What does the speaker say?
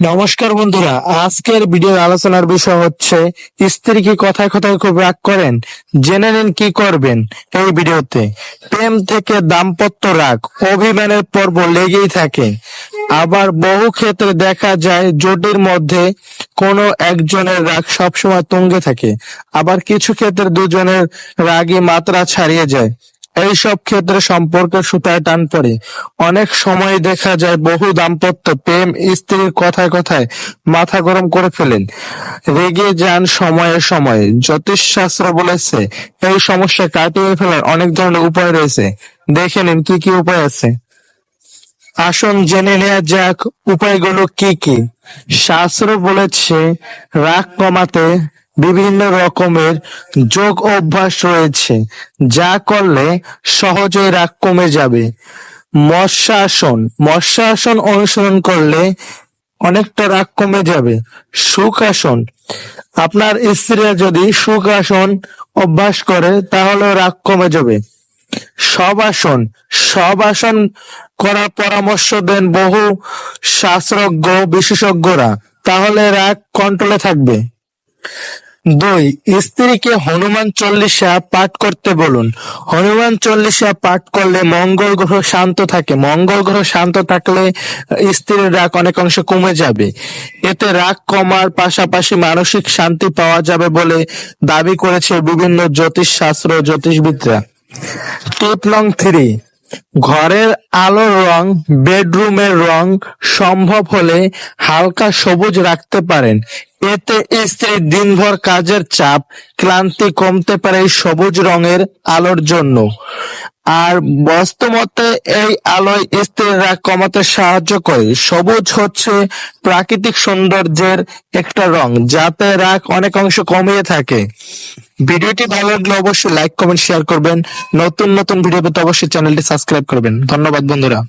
নমস্কার বন্ধুরা, আজকের ভিডিওর আলোচনার বিষয় হচ্ছে, স্ত্রী কি কথায় কথায় খুব রাগ করেন? জেনে নিন কি করবেন এই ভিডিওতে। প্রেম থেকে দাম্পত্য রাগ অভিমানের পর্ব লেগেই থাকে। আবার বহু ক্ষেত্রে দেখা যায়, জোটের মধ্যে কোনো একজনের রাগ সবসময় তুঙ্গে থাকে। আবার কিছু ক্ষেত্রে দুজনের রাগী মাত্রা ছাড়িয়ে যায়। এইসব ক্ষেত্রে সম্পর্কের সুতায় টান পড়ে। অনেক সময় দেখা যায় বহু দাম্পত্য প্রেম স্ত্রীর কথায় কথায় মাথা গরম করে ফেলেন। রেগে যান সময়ে সময়ে। জ্যোতিষ শাস্ত্র বলেছে, এই সমস্যা কাটিয়ে ফেলার অনেক ধরনের উপায় রয়েছে। দেখে নিন কি কি উপায় আছে। আসুন জেনে নেওয়া যাক উপায়গুলো কি কি। শাস্ত্র বলেছে, রাগ কমাতে বিভিন্ন রকমের যোগ অভ্যাস রয়েছে, যা করলে সহজেই রাগ কমে যাবে। মৎস্যাসন মৎস্যাসন অনুসরণ করলে অনেকটা রাগ কমে যাবে। সুখাসন আপনার স্ত্রীরা যদি সুখাসন অভ্যাস করে তাহলে রাগ কমে যাবে। সব আসন সব আসন করার পরামর্শ দেন বহু শাস্ত্রজ্ঞ, বিশেষজ্ঞরা, তাহলে রাগ কন্ট্রোলে থাকবে। দুই, স্ত্রীকে হনুমান চল্লিশা পাঠ করতে বলুন। হনুমান চল্লিশা পাঠ করলে মঙ্গল গ্রহ শান্ত থাকে। মঙ্গল গ্রহ শান্ত থাকলে স্ত্রীর রাগ অনেক অংশে কমে যাবে। এতে রাগ কমার পাশাপাশি মানসিক শান্তি পাওয়া যাবে বলে দাবি করেছে বিভিন্ন জ্যোতিষ শাস্ত্র জ্যোতিষবিদরা। টিপ নং থ্রি, ঘরের আলোর রং, বেডরুমের রং সম্ভব হলে হালকা সবুজ রাখতে পারেন। এতে স্ত্রীর দিনভর কাজের চাপ, ক্লান্তি কমতে পারে সবুজ রঙের আলোর জন্য। আর বাস্তবতে এই আলোয় স্ত্রীর কমাতে সাহায্য করে। সবুজ হচ্ছে প্রাকৃতিক সৌন্দর্যের একটা রং, যাতে রাগ অনেক অংশ কমিয়ে থাকে। ভিডিওটি ভালো লাগলে অবশ্যই লাইক, কমেন্ট, শেয়ার করবেন। নতুন নতুন ভিডিও পেতে অবশ্যই চ্যানেলটি সাবস্ক্রাইব করবেন। ধন্যবাদ, বন্ধুরা।